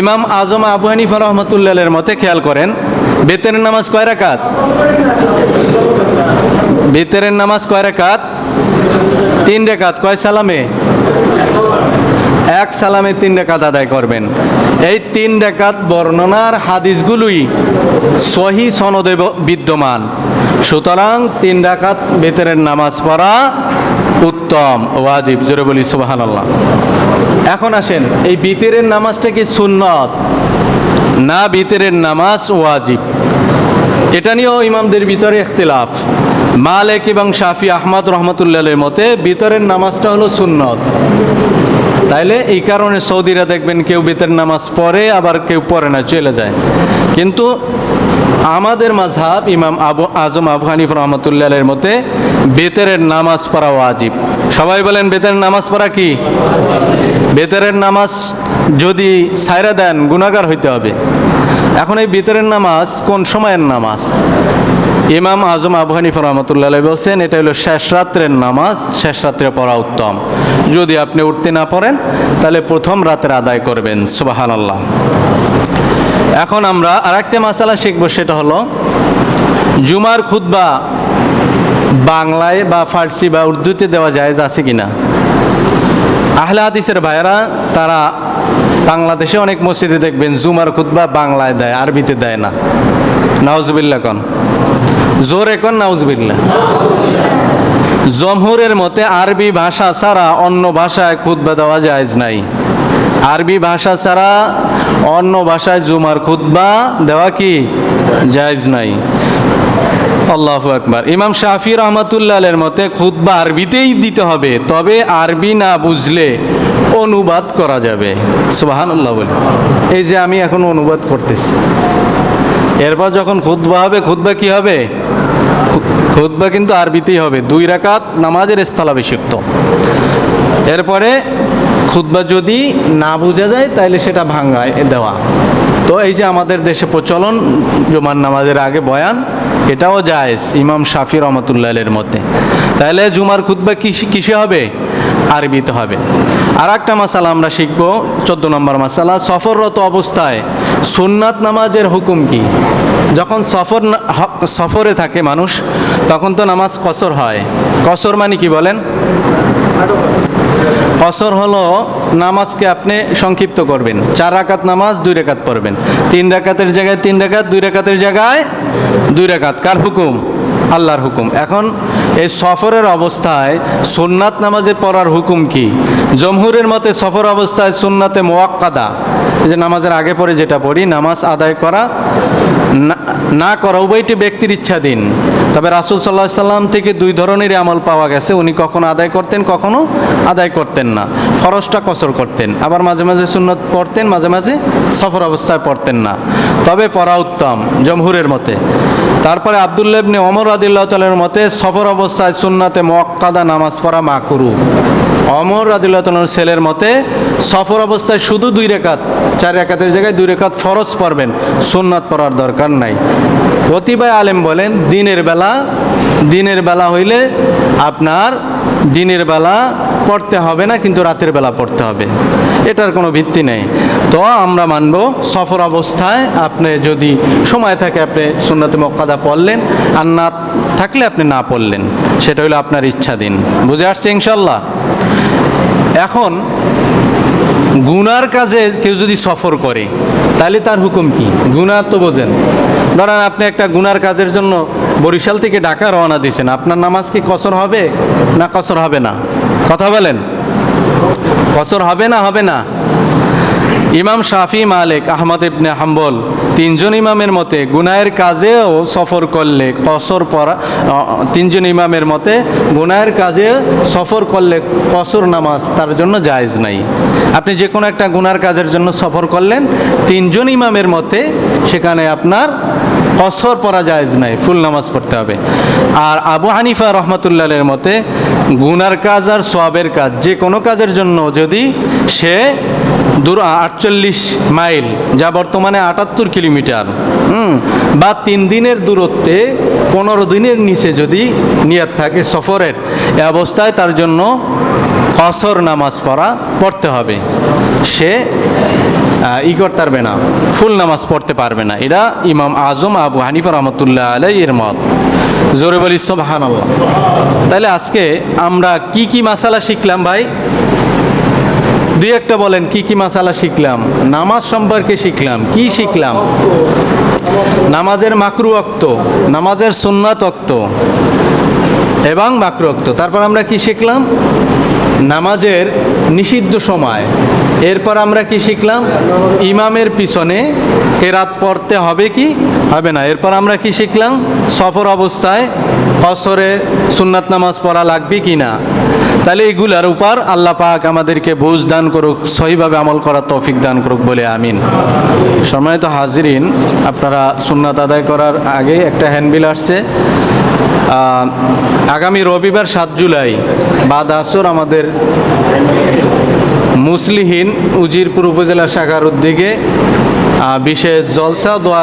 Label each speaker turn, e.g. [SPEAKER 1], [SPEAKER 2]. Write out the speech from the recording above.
[SPEAKER 1] ইমাম আজম আবু হানিফা রহমতুল্লাহের মতে খেয়াল করেন বেতনের নামাজ কয় রাকাত? বেতনের নামাজ কয় রাকাত? তিন রেখাত কয় সালামে? এক সালামে তিন রেখাত আদায় করবেন। এই তিন রেখাত বর্ণনার হাদিসগুলোই সহি সনদে বিদ্যমান। সুতরাং তিন রাকাত বেতনের নামাজ পড়া উত্তম, ওয়াজিব, জোরে বলি সুবাহানাল্লাহ। এখন আসেন, এই বিতেরের নামাজটা কি সুন্নত? না বিতেরের নামাজ ওয়াজিব। এটা নিয়েও ইমামদের ভিতরে ইখতিলাফ। মালেক এবং শাফি আহমদ রহমতুল্লাহের মতে ভিতরের নামাজটা হলো সুন্নত। তাইলে এই কারণে সৌদিরা দেখবেন কেউ বেতের নামাজ পড়ে, আবার কেউ পড়ে না, চলে যায়। কিন্তু আমাদের মাঝহাব ইমাম আবু আজম হানিফ রহমতুল্লাহের মতে বেতেরের নামাজ পড়া ওয়াজিব। সবাই বলেন বেতের নামাজ পড়া কি? বেতেরের নামাজ যদি সাইরা দেন গুণাগার হইতে হবে। এখন এই বেতেরের নামাজ কোন সময়ের নামাজ? ইমাম আজম আবু হানিফ রহমতুল্লাহ বলছেন, এটা হলো শেষ রাত্রের নামাজ, শেষ রাত্রে পড়া উত্তম। যদি আপনি উঠতে না পারেন, তাহলে প্রথম রাতের আদায় করবেন সুবাহান আল্লাহ এখন আমরা আরেকটা মাসালা শিখব, সেটা হলো জুমার খুতবা বাংলায় বা ফার্সি বা উর্দুতে দেওয়া যায় আছে কিনা? আহলে হাদিসের ভাইয়েরা, তারা বাংলাদেশে অনেক মসজিদে দেখবেন জুমার খুতবা বাংলায় দেয়, আরবিতে দেয় না। নাউজবিল্লা কন। জোরে কন নাউজবিল্লা জমহুরের মতে আরবি ভাষা ছাড়া অন্য ভাষায় খুতবা দেওয়া জায়েজ নাই। আরবি ভাষা ছাড়া অন্য ভাষায় জুমার খুতবা দেওয়া কি? জায়েজ নাই। আল্লাহু আকবার। ইমাম শাফি রহমতুল্লাহের মতে খুতবা আরবিতেই দিতে হবে, তবে আরবি না বুঝলে অনুবাদ করা যাবে। সুবাহান আল্লাহ বলে। এই যে আমি এখন অনুবাদ করতেছি। এরপর যখন খুতবা হবে, খুতবা কি হবে? খু- খুতবা কিন্তু আরবিতেই হবে। দুই রাকাত নামাজের স্থলাভিষিক্ত। এরপরে খুতবা যদি না বোঝা যায় তাহলে সেটা ভাঙ্গায় দেওয়া। তো এই যে আমাদের দেশে প্রচলন, জুমার নামাজের আগে বয়ান এটাও জায়েজ, ইমাম শাফি রহমতুল্লাহের মধ্যে তাহলে জুমার খুদ্া কিসে হবে? আরবিতে হবে। আর একটা মাসালা আমরা শিখব, চোদ্দ নম্বর মাসালা, সফররত অবস্থায় সুন্নাত নামাজের হুকুম কি? যখন সফর সফরে থাকে মানুষ, তখন তো নামাজ কসর হয়। কসর মানে কি বলেন? কসর হলো নামাজকে আপনি সংক্ষিপ্ত করবেন। চার রাকাত নামাজ, দুই রেখাত পড়বেন। তিন রাকাতের জায়গায় তিন রেখাত দুই রেখাতের জায়গায় দুই রেখাত কার হুকুম? আল্লাহর হুকুম। এখন এই সফরের অবস্থায় সুন্নাত নামাজে পড়ার হুকুম কি? জমহুরের মতে সফর অবস্থায় সুন্নাতে মোয়াক্কাদা। এই যে নামাজের আগে পরে যেটা পড়ি, নামাজ আদায় করা, না- করা উভয়টি ব্যক্তির ইচ্ছাধীন তবে রাসুল সাল্লাহ সাল্লাম থেকে দুই ধরনের আমল পাওয়া গেছে। উনি কখনো আদায় করতেন, কখনো আদায় করতেন না। ফরজটা কসর করতেন, আবার মাঝে মাঝে সুন্নত পড়তেন, মাঝে মাঝে সফর অবস্থায় পড়তেন না। তবে পড়া উত্তম, জমহুরের মতে। তারপরে আবদুল্লাবনে অমর আদিল্লাহ তালের মতে, সফর অবস্থায় সুন্নাতে মোয়াক্কাদা নামাজ পড়া মা মাকুরু। অমর আদিল্লাহ তালের ছেলের মতে, সফর অবস্থায় শুধু দুই রেখাত, চার রেখাতের জায়গায় দুই রেখাত ফরজ পড়বেন, সুন্নাত পড়ার দরকার নাই। অতিবায় আলেম বলেন, দিনের বেলা দিনের বেলা হইলে আপনার দিনের বেলা পড়তে হবে না, কিন্তু রাতের বেলা পড়তে হবে। এটার কোনো ভিত্তি নেই। তো আমরা মানব, সফর অবস্থায় আপনি যদি সময় থাকে আপনি সুন্নতে মক্কাদা পড়লেন, আর না থাকলে আপনি না পড়লেন, সেটা হলো আপনার ইচ্ছাধীন বুঝে আসছে ইনশাল্লাহ? এখন গুনার কাজে কেউ যদি সফর করে, তাহলে তার হুকুম কি? গুনার তো বোঝেন। ধরেন আপনি একটা গুনার কাজের জন্য বরিশাল থেকে ঢাকা রওনা দিয়েছেন আপনার নামাজ কি কসর হবে না কসর হবে না? কথা বলেন। কসর হবে না হবে না। ইমাম শাফি মালিক, আহমদ ইবনে হাম্বল, তিনজন ইমামের মতে গুনায়ের কাজেও সফর করলে কসর পড়া তিনজন ইমামের মতে গুনায়ের কাজে সফর করলে কসর নামাজ তার জন্য জায়েজ নাই। আপনি যে কোনো একটা গুনার কাজের জন্য সফর করলেন, তিনজন ইমামের মতে সেখানে আপনার কসর পরা জায়েজ নাই, ফুল নামাজ পড়তে হবে। আর আবু হানিফা রহমতুল্লাহের মতে, গুনার কাজ আর সবের কাজ, যে কোনো কাজের জন্য যদি সে দূর আটচল্লিশ মাইল, যা বর্তমানে আটাত্তর কিলোমিটার, হুম, বা তিন দিনের দূরত্বে পনেরো দিনের নিচে যদি নিয়াত থাকে সফরের, এ অবস্থায় তার জন্য কসর নামাজ পড়া, পড়তে হবে। সে ই করতে পারবে না, ফুল নামাজ পড়তে পারবে না। এরা ইমাম আজম আবু হানিফা রহমতুল্লাহ আলাই এর মত। জোরে বলি সোবাহান তাহলে আজকে আমরা কি কি মাসালা শিখলাম ভাই? দুই একটা বলেন, কি কি মাসালা শিখলাম? নামাজ সম্পর্কে শিখলাম, কি শিখলাম? নামাজের মাকরু অক্ত, নামাজের সুন্নাত অক্ত, এবং মাকরু অক্ত। তারপর আমরা কি শিখলাম? নামাজের নিষিদ্ধ সময়। এরপর আমরা কি শিখলাম? ইমামের পিছনে কেরাত পড়তে হবে কি? হবে না। এরপর আমরা কি শিখলাম? সফর অবস্থায় ফসরে সুন্নাত নামাজ পড়া লাগবে কি না? তাহলে এগুলার উপর আল্লাহ পাক আমাদেরকে বুঝ দান করুক, সহিভাবে আমল করার তৌফিক দান করুক বলে আমিন। সম্মানিত হাজিরিন, আপনারা সুন্নাত আদায় করার আগে একটা হ্যান্ডবিল আসছে। আগামী রবিবার সাত জুলাই বাদ আসর আমাদের মুসলিহীন উজিরপুর উপজেলা শাখার উদ্যোগে বিশেষ জলসা দোয়া